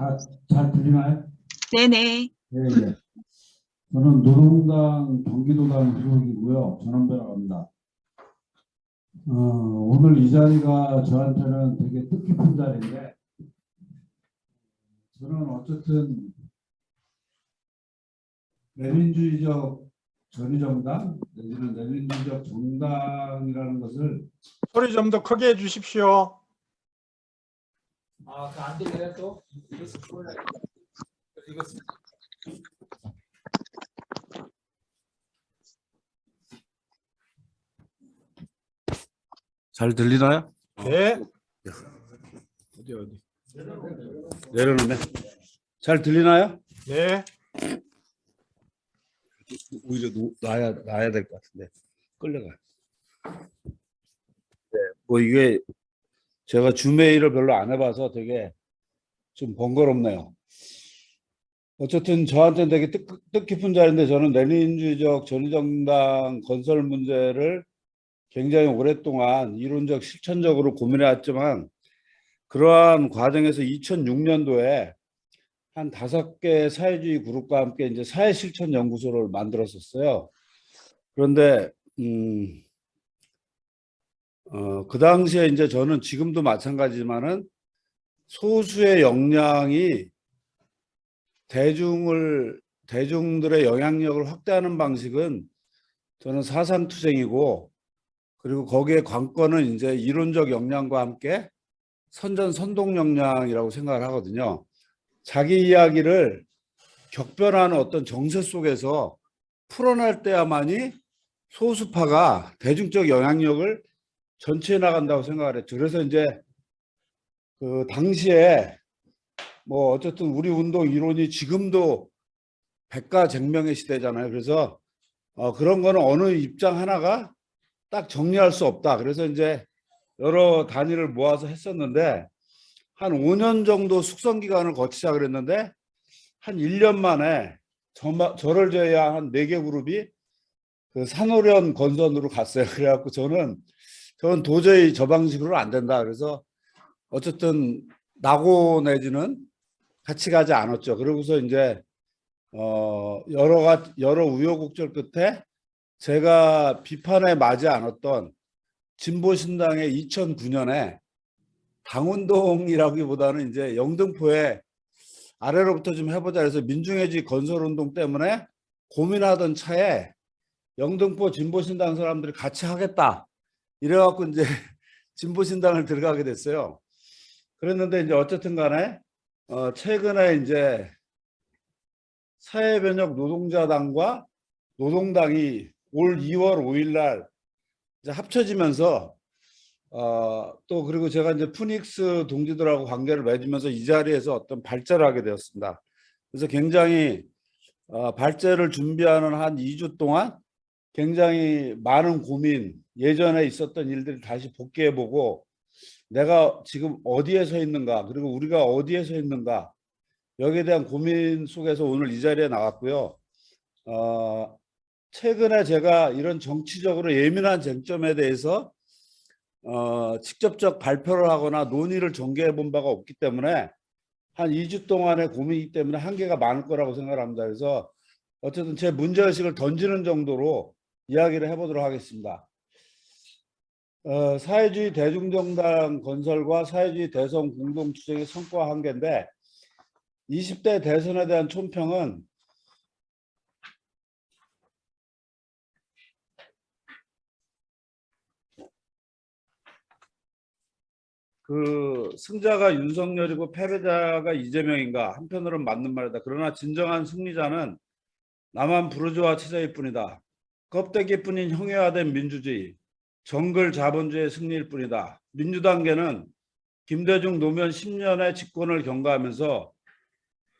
다잘 들리나요? 네네. 예, 예. 저는 노동당 경기도당 소속이고요. 전원배라고 합니다. 어, 오늘 이 자리가 저한테는 되게 뜻깊은 자리인데 저는 어쨌든 내민주의적 전위정당 내지는 내민주의적 정당이라는 것을 소리 좀 더 크게 해주십시오. 아, 그 안 들려요 또? 이거 스크롤 이거 스- 잘 들리나요? 네. 어디 어디 내려놓네. 잘 들리나요? 네. 오히려 놓- 놔야 놔야 될 것 같은데 끌려가. 네, 뭐 이게 제가 주메일을 별로 안 해봐서 되게 좀 번거롭네요. 어쨌든 저한테는 되게 뜻, 뜻깊은 자리인데 저는 레닌주의적 전위정당 건설 문제를 굉장히 오랫동안 이론적 실천적으로 고민해왔지만 그러한 과정에서 2006년도에 한 다섯 개 사회주의 그룹과 함께 이제 사회 실천 연구소를 만들었었어요. 그런데 음, 어, 그 당시에 이제 저는 지금도 마찬가지지만은 소수의 역량이 대중을 대중들의 영향력을 확대하는 방식은 저는 사상 투쟁이고 그리고 거기에 관건은 이제 이론적 역량과 함께 선전 선동 역량이라고 생각을 하거든요. 자기 이야기를 격변하는 어떤 정세 속에서 풀어낼 때야만이 소수파가 대중적 영향력을 전체해 나간다고 생각을 했죠. 그래서 이제 그 당시에 뭐 어쨌든 우리 운동 이론이 지금도 백가쟁명의 시대잖아요. 그래서 어 그런 거는 어느 입장 하나가 딱 정리할 수 없다. 그래서 이제 여러 단위를 모아서 했었는데 한 5년 정도 숙성 기간을 거치자 그랬는데 한 1년 만에 저마, 저를 제외한 한 4개 그룹이 그 산호련 건선으로 갔어요. 그래갖고 저는 저는 도저히 저 방식으로 안 된다. 그래서 어쨌든 나고 내지는 같이 가지 않았죠. 그러고서 이제 어 여러 가 여러 우여곡절 끝에 제가 비판에 맞지 않았던 진보신당의 2009년에 당운동이라기보다는 이제 영등포에 아래로부터 좀 해보자 해서 민중해지 건설운동 때문에 고민하던 차에 영등포 진보신당 사람들이 같이 하겠다 이래갖고 이제 진보신당을 들어가게 됐어요. 그랬는데 이제 어쨌든 간에 어 최근에 이제 사회변혁 노동자당과 노동당이 올 2월 5일 날 이제 합쳐지면서 어, 또 그리고 제가 이제 푸닉스 동지들하고 관계를 맺으면서 이 자리에서 어떤 발제를 하게 되었습니다. 그래서 굉장히 어, 발제를 준비하는 한 2주 동안 굉장히 많은 고민, 예전에 있었던 일들을 다시 복귀해보고 내가 지금 어디에 서 있는가, 그리고 우리가 어디에 서 있는가, 여기에 대한 고민 속에서 오늘 이 자리에 나왔고요. 어, 최근에 제가 이런 정치적으로 예민한 쟁점에 대해서 어, 직접적 발표를 하거나 논의를 전개해 본 바가 없기 때문에 한 2주 동안의 고민이기 때문에 한계가 많을 거라고 생각을 합니다. 그래서 어쨌든 제 문제의식을 던지는 정도로 이야기를 해보도록 하겠습니다. 어, 사회주의 대중정당 건설과 사회주의 대선 공동투쟁의 성과 한계인데 20대 대선에 대한 총평은 그 승자가 윤석열이고 패배자가 이재명인가 한편으로는 맞는 말이다. 그러나 진정한 승리자는 남한 부르주아 체제일 뿐이다. 껍데기뿐인 형해화된 민주주의, 정글 자본주의 승리일 뿐이다. 민주당계는 김대중 노무현 10년의 집권을 경과하면서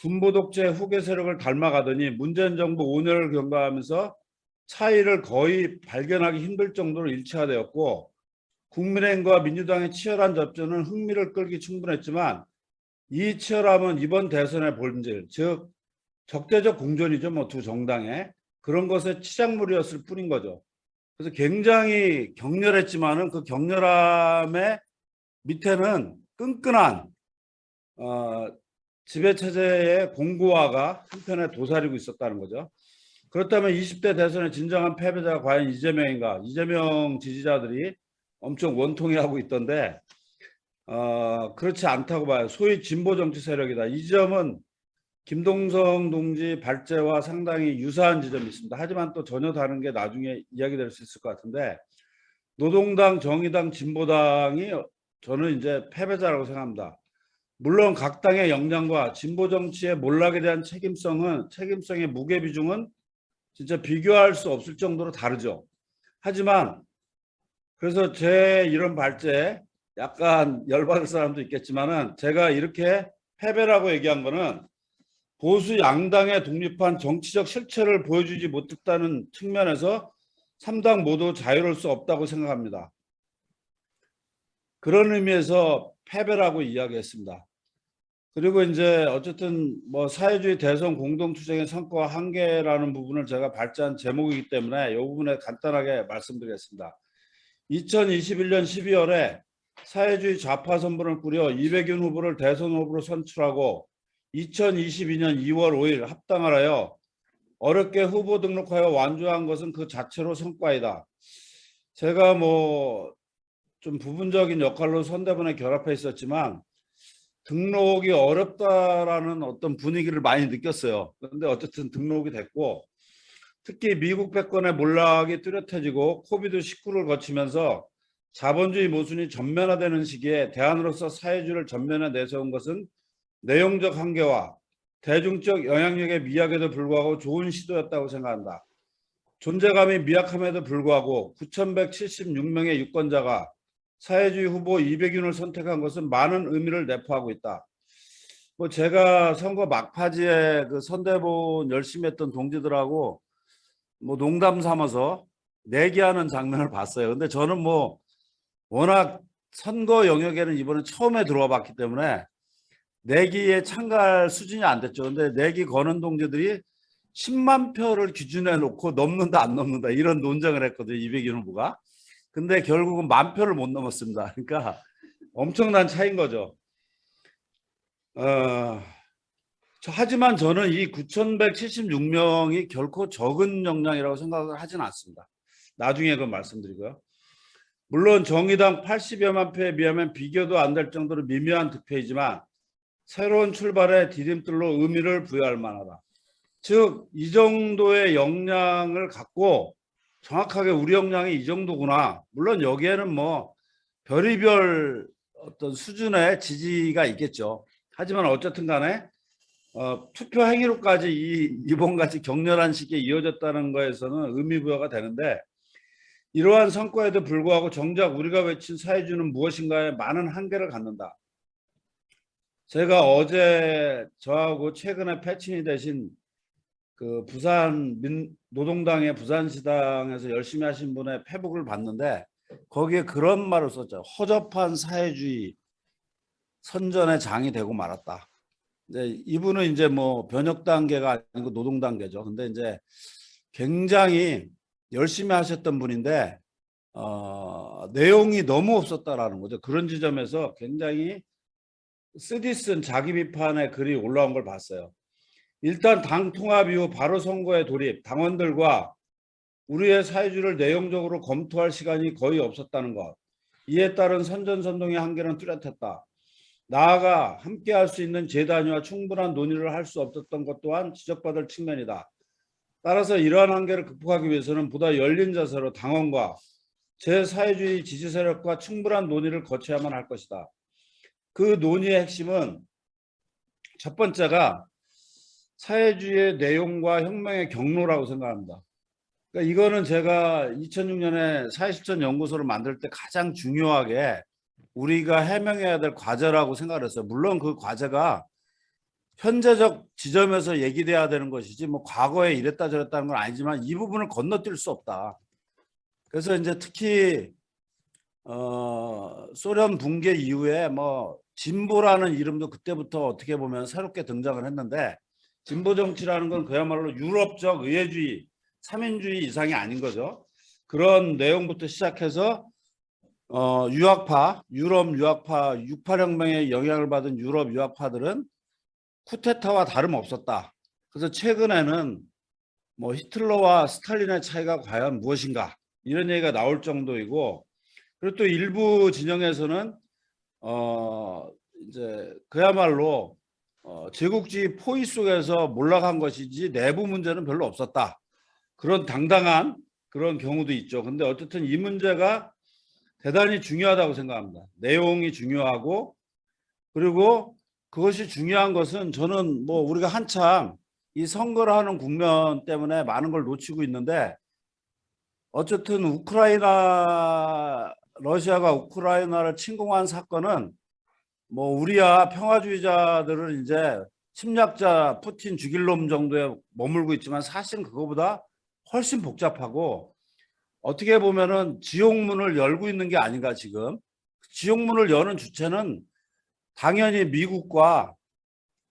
군부 독재 후계 세력을 닮아가더니 문재인 정부 5년을 경과하면서 차이를 거의 발견하기 힘들 정도로 일치화되었고 국민의힘과 민주당의 치열한 접전은 흥미를 끌기 충분했지만 이 치열함은 이번 대선의 본질, 즉 적대적 공존이죠. 뭐 두 정당의 그런 것의 치장물이었을 뿐인 거죠. 그래서 굉장히 격렬했지만은 그 격렬함의 밑에는 끈끈한 어, 지배 체제의 공고화가 한편에 도사리고 있었다는 거죠. 그렇다면 20대 대선의 진정한 패배자가 과연 이재명인가? 이재명 지지자들이 엄청 원통해하고 있던데 어, 그렇지 않다고 봐요. 소위 진보 정치 세력이다. 이 점은 김동성 동지 발제와 상당히 유사한 지점이 있습니다. 하지만 또 전혀 다른 게 나중에 이야기될 수 있을 것 같은데 노동당, 정의당, 진보당이 저는 이제 패배자라고 생각합니다. 물론 각 당의 역량과 진보 정치의 몰락에 대한 책임성은 책임성의 무게 비중은 진짜 비교할 수 없을 정도로 다르죠. 하지만 그래서 제 이런 발제에 약간 열받을 사람도 있겠지만은 제가 이렇게 패배라고 얘기한 거는 보수 양당의 독립한 정치적 실체를 보여주지 못했다는 측면에서 3당 모두 자유로울 수 없다고 생각합니다. 그런 의미에서 패배라고 이야기했습니다. 그리고 이제 어쨌든 뭐 사회주의 대선 공동투쟁의 성과 한계라는 부분을 제가 발제한 제목이기 때문에 이 부분에 간단하게 말씀드리겠습니다. 2021년 12월에 사회주의 좌파 선분을 꾸려 이백윤 후보를 대선 후보로 선출하고 2022년 2월 5일 합당을 하여 어렵게 후보 등록하여 완주한 것은 그 자체로 성과이다. 제가 뭐 좀 부분적인 역할로 선대본에 결합해 있었지만 등록이 어렵다라는 어떤 분위기를 많이 느꼈어요. 그런데 어쨌든 등록이 됐고 특히 미국 패권의 몰락이 뚜렷해지고 코비드 19를 거치면서 자본주의 모순이 전면화되는 시기에 대안으로서 사회주의를 전면에 내세운 것은 내용적 한계와 대중적 영향력의 미약에도 불구하고 좋은 시도였다고 생각한다. 존재감이 미약함에도 불구하고 9,176명의 유권자가 사회주의 후보 이백윤을 선택한 것은 많은 의미를 내포하고 있다. 뭐 제가 선거 막바지에 그 선대본 열심히 했던 동지들하고 뭐 농담 삼아서 내기하는 장면을 봤어요. 근데 저는 뭐 워낙 선거 영역에는 이번에 처음에 들어와 봤기 때문에 내기에 참가할 수준이 안 됐죠. 근데 내기 거는 동지들이 10만 표를 기준에 놓고 넘는다 안 넘는다 이런 논쟁을 했거든요. 이백윤 후보가. 근데 결국은 만 표를 못 넘었습니다. 그러니까 엄청난 차이인 거죠. 어, 저- 하지만 저는 이 9,176명이 결코 적은 역량이라고 생각을 하지는 않습니다. 나중에 그 말씀드리고요. 물론 정의당 80여만 표에 비하면 비교도 안 될 정도로 미묘한 득표이지만 새로운 출발의 디딤돌로 의미를 부여할 만하다. 즉, 이 정도의 역량을 갖고 정확하게 우리 역량이 이 정도구나. 물론 여기에는 뭐 별의별 어떤 수준의 지지가 있겠죠. 하지만 어쨌든 간에 어, 투표 행위로까지 이 이번같이 격렬한 시기에 이어졌다는 거에서는 의미 부여가 되는데 이러한 성과에도 불구하고 정작 우리가 외친 사회주의는 무엇인가에 많은 한계를 갖는다. 제가 어제 저하고 최근에 패친이 되신 그 부산 민 노동당의 부산시당에서 열심히 하신 분의 페북을 봤는데 거기에 그런 말을 썼죠. 허접한 사회주의 선전의 장이 되고 말았다. 네, 이분은 이제 뭐 변혁 단계가 아니고 노동 단계죠. 근데 이제 굉장히 열심히 하셨던 분인데 어, 내용이 너무 없었다라는 거죠. 그런 지점에서 굉장히 쓰디쓴 자기 비판의 글이 올라온 걸 봤어요. 일단 당 통합 이후 바로 선거에 돌입, 당원들과 우리의 사회주의를 내용적으로 검토할 시간이 거의 없었다는 것. 이에 따른 선전선동의 한계는 뚜렷했다. 나아가 함께 할 수 있는 재단위와 충분한 논의를 할 수 없었던 것 또한 지적받을 측면이다. 따라서 이러한 한계를 극복하기 위해서는 보다 열린 자세로 당원과 제 사회주의 지지 세력과 충분한 논의를 거쳐야만 할 것이다. 그 논의의 핵심은 첫 번째가 사회주의의 내용과 혁명의 경로라고 생각합니다. 그러니까 이거는 제가 2006년에 사회실천 연구소를 만들 때 가장 중요하게 우리가 해명해야 될 과제라고 생각을 했어요. 물론 그 과제가 현재적 지점에서 얘기돼야 되는 것이지 뭐 과거에 이랬다 저랬다는 건 아니지만 이 부분을 건너뛸 수 없다. 그래서 이제 특히 어 소련 붕괴 이후에 뭐 진보라는 이름도 그때부터 어떻게 보면 새롭게 등장을 했는데 진보 정치라는 건 그야말로 유럽적 의회주의, 삼인주의 이상이 아닌 거죠. 그런 내용부터 시작해서 어, 유학파, 유럽 유학파, 68혁명의 영향을 받은 유럽 유학파들은 쿠데타와 다름없었다. 그래서 최근에는 뭐 히틀러와 스탈린의 차이가 과연 무엇인가 이런 얘기가 나올 정도이고 그리고 또 일부 진영에서는 어 이제 그야말로 어, 제국주의 포위 속에서 몰락한 것이지 내부 문제는 별로 없었다. 그런 당당한 그런 경우도 있죠. 근데 어쨌든 이 문제가 대단히 중요하다고 생각합니다. 내용이 중요하고 그리고 그것이 중요한 것은 저는 뭐 우리가 한참 이 선거를 하는 국면 때문에 많은 걸 놓치고 있는데 어쨌든 우크라이나 러시아가 우크라이나를 침공한 사건은 뭐 우리야 평화주의자들은 이제 침략자 푸틴 죽일 놈 정도에 머물고 있지만 사실은 그거보다 훨씬 복잡하고 어떻게 보면은 지옥문을 열고 있는 게 아닌가 지금. 지옥문을 여는 주체는 당연히 미국과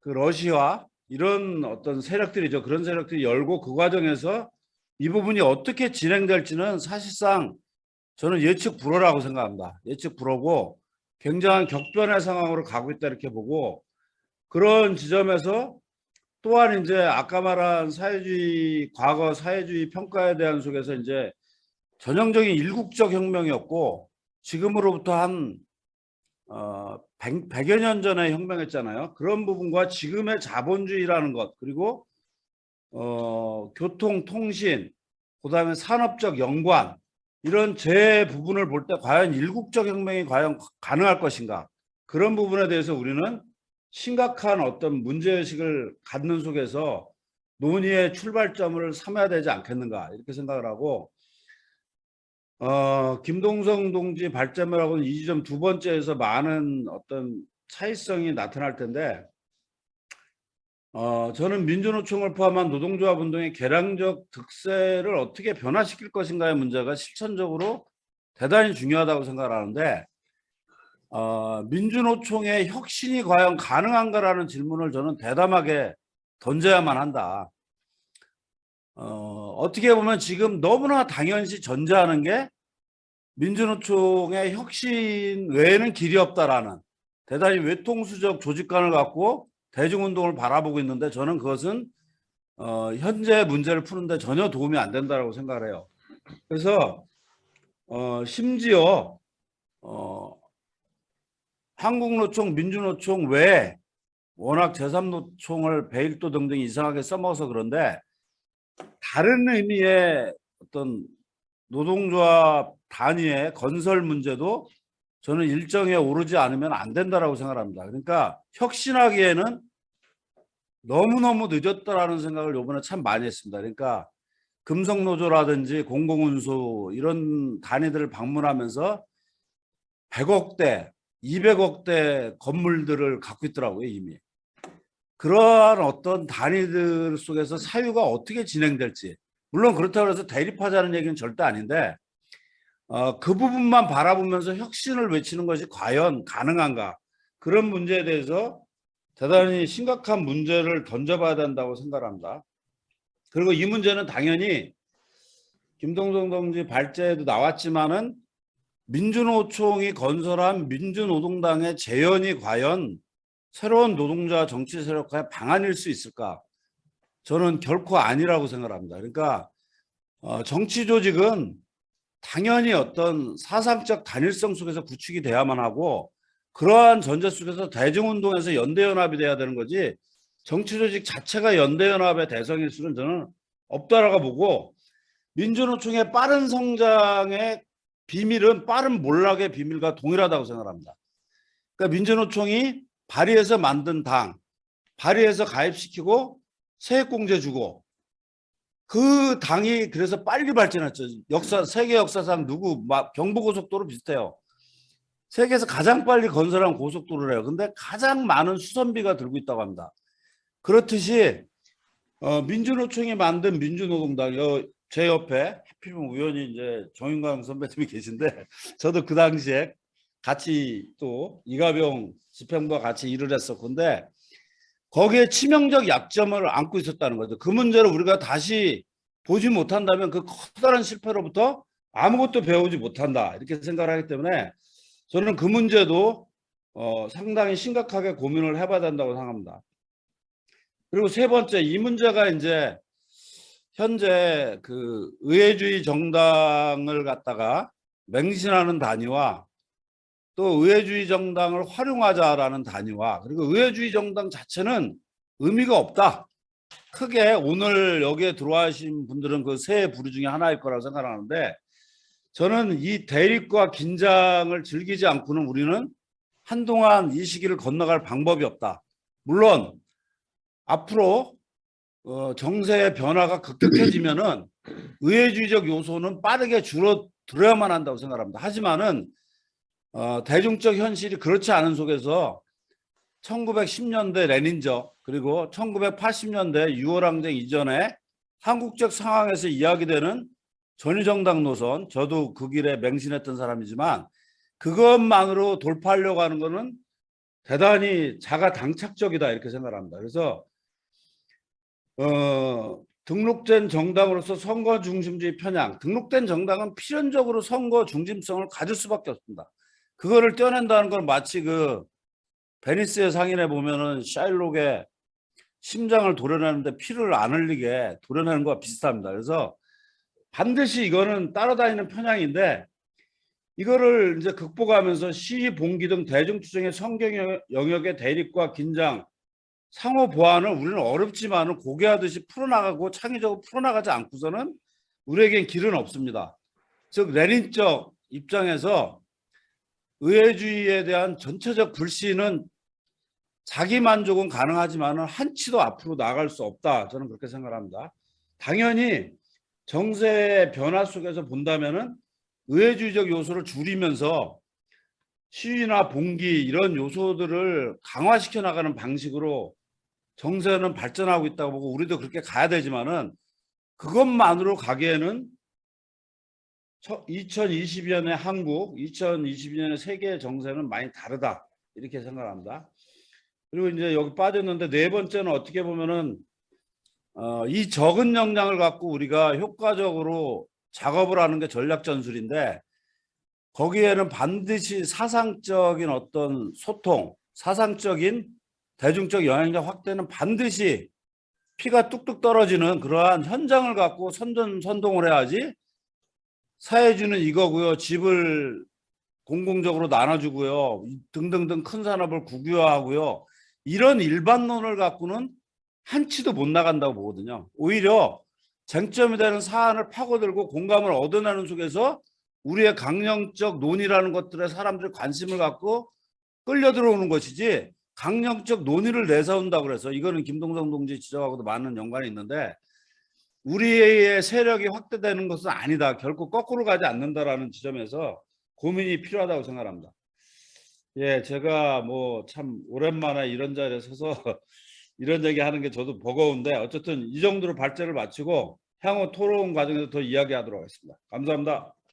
그 러시아 이런 어떤 세력들이죠. 그런 세력들이 열고 그 과정에서 이 부분이 어떻게 진행될지는 사실상 저는 예측 불허라고 생각합니다 예측 불허고 굉장한 격변의 상황으로 가고 있다 이렇게 보고 그런 지점에서 또한 이제 아까 말한 사회주의 과거 사회주의 평가에 대한 속에서 이제 전형적인 일국적 혁명이었고 지금으로부터 한 어, 100, 100여 년 전에 혁명했잖아요. 그런 부분과 지금의 자본주의라는 것 그리고 어, 교통, 통신, 그 다음에 산업적 연관 이런 제 부분을 볼 때 과연 일국적 혁명이 과연 가능할 것인가? 그런 부분에 대해서 우리는 심각한 어떤 문제의식을 갖는 속에서 논의의 출발점을 삼아야 되지 않겠는가? 이렇게 생각을 하고 어, 김동성 동지 발전이라고는 이 지점 두 번째에서 많은 어떤 차이성이 나타날 텐데 어, 저는 민주노총을 포함한 노동조합 운동의 개량적 득세를 어떻게 변화시킬 것인가의 문제가 실천적으로 대단히 중요하다고 생각하는데 어, 민주노총의 혁신이 과연 가능한가라는 질문을 저는 대담하게 던져야만 한다. 어, 어떻게 보면 지금 너무나 당연시 전제하는 게 민주노총의 혁신 외에는 길이 없다라는 대단히 외통수적 조직관을 갖고 대중운동을 바라보고 있는데 저는 그것은 어, 현재 문제를 푸는데 전혀 도움이 안 된다고 생각을 해요. 그래서 어, 심지어 어, 한국노총, 민주노총 외에 워낙 제3노총을 베일도 등등 이상하게 써먹어서 그런데 다른 의미의 어떤 노동조합 단위의 건설 문제도 저는 일정에 오르지 않으면 안 된다라고 생각합니다. 그러니까 혁신하기에는 너무너무 늦었다라는 생각을 요번에 참 많이 했습니다. 그러니까 금속노조라든지 공공운수 이런 단위들을 방문하면서 100억대, 200억대 건물들을 갖고 있더라고요, 이미. 그러한 어떤 단위들 속에서 사유가 어떻게 진행될지 물론 그렇다고 해서 대립하자는 얘기는 절대 아닌데 어, 그 부분만 바라보면서 혁신을 외치는 것이 과연 가능한가 그런 문제에 대해서 대단히 심각한 문제를 던져봐야 된다고 생각합니다. 그리고 이 문제는 당연히 김동성 동지 발제에도 나왔지만은 민주노총이 건설한 민주노동당의 재현이 과연 새로운 노동자 정치 세력화의 방안일 수 있을까? 저는 결코 아니라고 생각합니다. 그러니까 어, 정치 조직은 당연히 어떤 사상적 단일성 속에서 구축이 돼야만 하고 그러한 전제 속에서 대중운동에서 연대연합이 돼야 되는 거지 정치 조직 자체가 연대연합의 대상일 수는 저는 없다라고 보고 민주노총의 빠른 성장의 비밀은 빠른 몰락의 비밀과 동일하다고 생각합니다. 그러니까 민주노총이 발의해서 만든 당, 발의해서 가입시키고 세액공제 주고 그 당이 그래서 빨리 발전했죠. 역사 세계 역사상 누구 막 경부고속도로 비슷해요. 세계에서 가장 빨리 건설한 고속도로래요. 근데 가장 많은 수선비가 들고 있다고 합니다. 그렇듯이 어, 민주노총이 만든 민주노동당 여, 제 옆에 하필이면 우연히 이제 정윤광 선배님이 계신데 저도 그 당시에 같이 또 이가병 집행부와 같이 일을 했었건데 거기에 치명적 약점을 안고 있었다는 거죠. 그 문제를 우리가 다시 보지 못한다면 그 커다란 실패로부터 아무것도 배우지 못한다 이렇게 생각을 하기 때문에 저는 그 문제도 어, 상당히 심각하게 고민을 해봐야 된다고 생각합니다. 그리고 세 번째 이 문제가 이제 현재 그 의회주의 정당을 갖다가 맹신하는 단위와 또 의회주의 정당을 활용하자라는 단위와 그리고 의회주의 정당 자체는 의미가 없다. 크게 오늘 여기에 들어와신 분들은 그 세 부류 중에 하나일 거라고 생각하는데 저는 이 대립과 긴장을 즐기지 않고는 우리는 한동안 이 시기를 건너갈 방법이 없다. 물론 앞으로 어, 정세의 변화가 급격해지면은 의회주의적 요소는 빠르게 줄어들어야만 한다고 생각합니다. 하지만은 어, 대중적 현실이 그렇지 않은 속에서 1910년대 레닌적 그리고 1980년대 6월 항쟁 이전에 한국적 상황에서 이야기되는 전위정당 노선 저도 그 길에 맹신했던 사람이지만 그것만으로 돌파하려고 하는 거는 대단히 자가 당착적이다 이렇게 생각합니다. 그래서 어, 등록된 정당으로서 선거 중심주의 편향, 등록된 정당은 필연적으로 선거 중심성을 가질 수밖에 없습니다. 그거를 떼어낸다는 건 마치 그 베니스의 상인에 보면은 샤일록의 심장을 도려내는데 피를 안 흘리게 도려내는 거와 비슷합니다. 그래서 반드시 이거는 따라다니는 편향인데 이거를 이제 극복하면서 시, 봉기 등 대중투쟁의 성경 영역의 대립과 긴장, 상호 보완을 우리는 어렵지만은 고개하듯이 풀어나가고 창의적으로 풀어나가지 않고서는 우리에겐 길은 없습니다. 즉 레닌적 입장에서 의회주의에 대한 전체적 불신은 자기 만족은 가능하지만은 한치도 앞으로 나갈 수 없다. 저는 그렇게 생각합니다. 당연히 정세의 변화 속에서 본다면은 의회주의적 요소를 줄이면서 시위나 봉기 이런 요소들을 강화시켜 나가는 방식으로 정세는 발전하고 있다고 보고 우리도 그렇게 가야 되지만은 그것만으로 가기에는 2022년의 한국, 2022년의 세계 정세는 많이 다르다 이렇게 생각합니다. 그리고 이제 여기 빠졌는데 네 번째는 어떻게 보면은 어, 이 적은 역량을 갖고 우리가 효과적으로 작업을 하는 게 전략 전술인데 거기에는 반드시 사상적인 어떤 소통, 사상적인 대중적 영향력 확대는 반드시 피가 뚝뚝 떨어지는 그러한 현장을 갖고 선전 선동을 해야지 사회주는 이거고요. 집을 공공적으로 나눠주고요. 등등등 큰 산업을 국유화하고요. 이런 일반론을 갖고는 한치도 못 나간다고 보거든요. 오히려 쟁점이 되는 사안을 파고들고 공감을 얻어내는 속에서 우리의 강령적 논의라는 것들에 사람들이 관심을 갖고 끌려 들어오는 것이지 강령적 논의를 내세운다 그래서 이거는 김동성 동지 지적하고도 많은 연관이 있는데 우리의 세력이 확대되는 것은 아니다. 결코 거꾸로 가지 않는다라는 지점에서 고민이 필요하다고 생각합니다. 예, 제가 뭐 참 오랜만에 이런 자리에 서서 이런 얘기 하는 게 저도 버거운데 어쨌든 이 정도로 발제를 마치고 향후 토론 과정에서 더 이야기하도록 하겠습니다. 감사합니다.